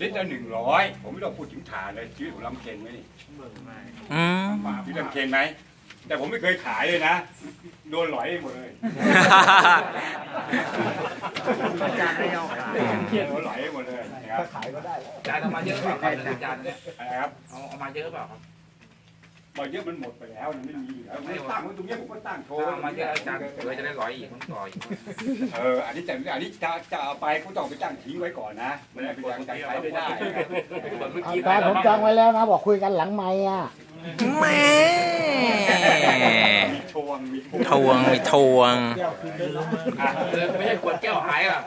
ละหนึ่งร้อยผมไม่ต้องพูดถึงฐานเลยชีวิตผมลำเค็งไหมนี่อืมชีวิตลำเค็งไหมแต่ผมไม่เคยขายเลยนะโดนหลอยหมดเลยอาจารย์ไม่ยอมขาย โดนหลอยหมดเลยนะครับอาจารย์เอามาเยอะเปล่าครับอาจารย์เนี่ยนะครับเอาเอามาเยอะเปล่าครับ บอเยอะมันหมดไปแล้วมันไม่มีอยู่แล้วไม่ตั้งไว้ตรงเนี้ยผมก็ตั้งโชว์เอามาเยอะอาจารย์เผื่อจะได้ร้อยอีกต้องต่ออีกเอออันนี้แต่อันนี้จะจะเอาไปก็ต้องไปตั้งทิ้งไว้ก่อนนะมันเป็นการใช้ไม่ได้นะครับเมื่ออากี้จารย์ผมจองไว้แล้วนะ บอกคุยกันหลังไม้อะ แหม่มีทวงมีทวงมีทวง ไม่ใช่ขวดแก้วหายอะ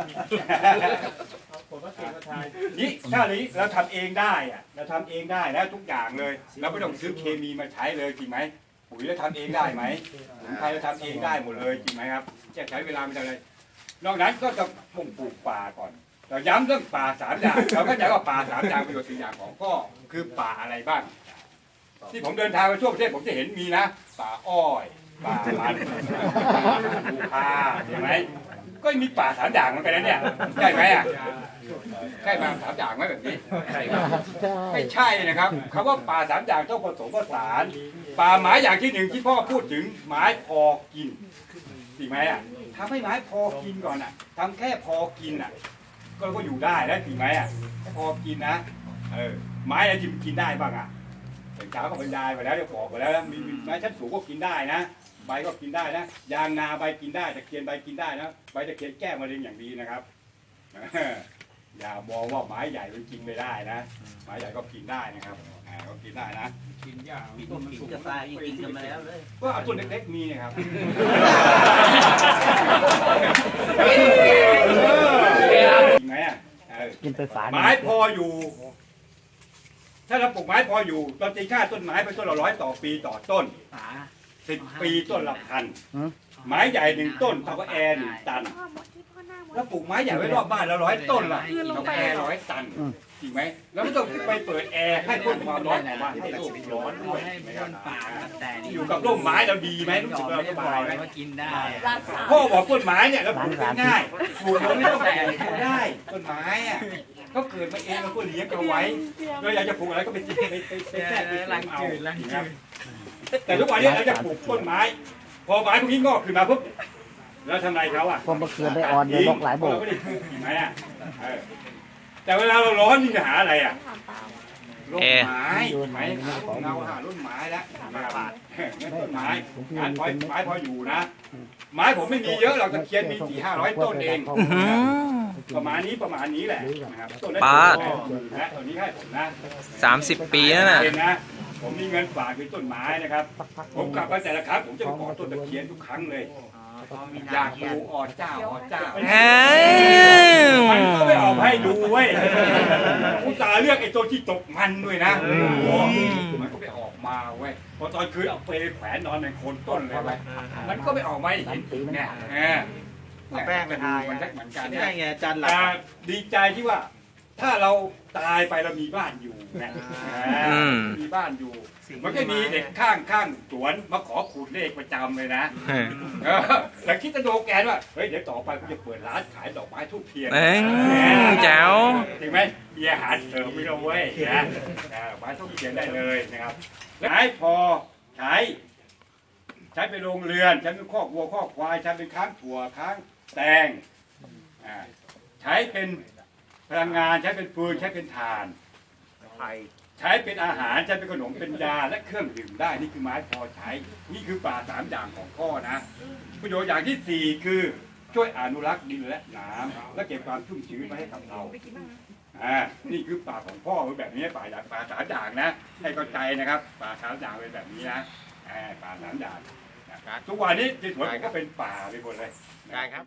นี่ถ้านี้เราทำเองได้อะเราทำเองได้แล้วทุกอย่างเลยเราไม่ต้องซื้อเคมีมาใช้เลยจริงไหมปุ๋ยเราทำเองได้ไหมสมุนไพรเราทำเองได้หมดเลยจริงไหมครับจะใช้เวลาไม่เท่าไรนอกนั้นก็จะปลูกปลูกป่าก่อน เราย้ำเรื่องป่าสามอย่างเราก็ใจว่าป่าสามอย่างประโยชน์สี่อย่างของก็คือป่าอะไรบ้าง ที่ผมเดินทางไปทั่วประเทศผมจะเห็นมีนะ ป่าอ้อย ป่ามันภูพาเห็นไหมก็มีป่าสามอย่างมือนกันนะเนี่ยใช่ไหมอะใช่ป่าสามอย่างไหมแบบนี้ใช่ครับไม่ใช่นะครับคำว่าป่าสามอย่างต้องผสมผสานป่าไม้อย่างที่หนึ่งที่พ่อพูดถึงไม้พอกินจริงไหมอะทำให้ไม้พอกินก่อนอะทำแค่พอกินอะ ก็ก็อยู่ได้แล้วจริงไหมอะพอกินนะเออไม้อะไรที่มันกินได้บ้างอะ แต่เช้าก็บรรยายไปแล้วเดี๋ยวบอกไปแล้วนะมีมีไม้ชั้นสูงก็กินได้นะ ใบก็กินได้นะ ยางนาใบกินได้ตะเคียนใบกินได้นะ ใบตะเคียนแก้มะเร็งอย่างดีนะครับอย่ามองว่าไม้ใหญ่มันกินไม่ได้นะ ไม้ใหญ่ก็กินได้นะครับอ่าก็กินได้นะ กินยากต้นมันสูงจะตายกินกันมาแล้วเลยก็เอาต้นเล็กๆมีนะครับจริงไหมอะเออกินไปฝาไม้พออยู่ ถ้าเราปลูกไม้พออยู่เราตีค่าต้นไม้เป็นต้นละร้อยต่อปีต่อต้นฝาสิบปีต้นละพันไม้ใหญ่หนึ่งต้นเท่ากับแอร์หนึ่งตัน แล้วปลูกไม้ใหญ่ไว้รอบบ้านแล้วร้อยต้นล่ะเท่ากับแอร์ร้อยตันจริงไหมแล้วไม่ต้องไปเปิดแอร์ให้พ่นความร้อนออกมาให้โลกร้อนด้วยให้ต้นป่าแต่อยู่กับร่มไม้เราดีไหมรู้สึกเราสบายไหมว่ากินได้พ่อบอกต้นไม้เนี่ยเราปลูกง่ายปลูกเราไม่ต้องแต่งได้ต้นไม้อะ ก็เกิดมาเองเราก็เลี้ยงเอาไว้เราอยากจะปลูกอะไรก็ไปไปไปไปแทรกไปลังเอาจืดลังจืดแต่ทุกวันนี้เราจะปลูกต้นไม้ พอไม้พวกนี้งอกขึ้นมาปุ๊บแล้วทำไรเขาอะผมเมื่อคืนได้ออนเลยนกหลายโบกเราไม่ได้ปลูกจริงไหมอะเออแต่เวลาเราร้อนนี่จะหาอะไรอะร่มไม้ไหมเงาหาร่มไม้แล้วนะครับงั้นต้นไม้งานพอไม้พออยู่นะ ไม้ผมไม่มีเยอะเราตะเคียนมีสี่ห้าร้อยต้นเองอื้อหือ ประมาณนี้ประมาณนี้แหละนะครับต้นนั้นปาดนะต้นนี้ให้ผมนะสามสิบปีแล้วน่ะ เห็นนะผมมีเงินฝากเป็นต้นไม้นะครับ ผมกลับมาแต่ละครั้งผมจะไปขอต้นตะเคียนทุกครั้งเลย อยากดูออเจ้าออเจ้า เอ้ย มันก็ไม่ออกให้ดูเว้ยอุตส่าห์เลือกไอ้ตัวที่ตกมันด้วยนะโอ้โหมันก็ไม่ออกมาเว้ยพอตอนคืนเอาไปแขวนนอนในโคนต้นเลยเว้ยมันก็ไม่ออกมาให้เห็นเนี่ยเออ แป้งไปทามันได้เหมือนกันนี่นะไงอาจารย์หลัแต่บดีใจที่ว่า ถ้าเราตายไปเรามีบ้านอยู่นะอืมมีบ้านอยู่มันก็มีเด็กข้างข้างสวนมาขอขูดเลขประจำเลยนะเออแล้วคิดจะโดแกนว่าเฮ้ยเดี๋ยวต่อไปกูจะเปิดร้านขายดอกไม้ทูบเทียนเอ้ยแจ๋วถึงไหมมีอาหารเสริมไม่ต้องเว้ยนะเออไม้ทูบเทียนได้เลยนะครับแล้วไม้พอใช้ใช้เป็นโรงเรือนใช้เป็นคอกวัวคอกควายใช้เป็นค้างถั่วค้าง แตงอ่าใช้เป็นพลังงานใช้เป็นฟืนใช้เป็นถ่าน ไผ่ใช้เป็นอาหารใช้เป็นขนมเป็นยาและเครื่องดื่มได้นี่คือไม้พอใช้ นี่คือป่าสามอย่างของพ่อนะ ประโยชน์อย่างที่สี่คือช่วยอนุรักษ์ดินและน้ำและเก็บความชุ่มชื้นไว้ให้กับเราอ่านี่คือป่าของพ่อเป็นแบบนี้ป่าอย่างป่าสามอย่างนะ ให้เข้าใจนะครับ ป่าสามอย่างเป็นแบบนี้นะอ่าป่าสามอย่างนะครับทุกวันนี้ที่สวนผมก็เป็นป่าไปหมดเลยได้ครับ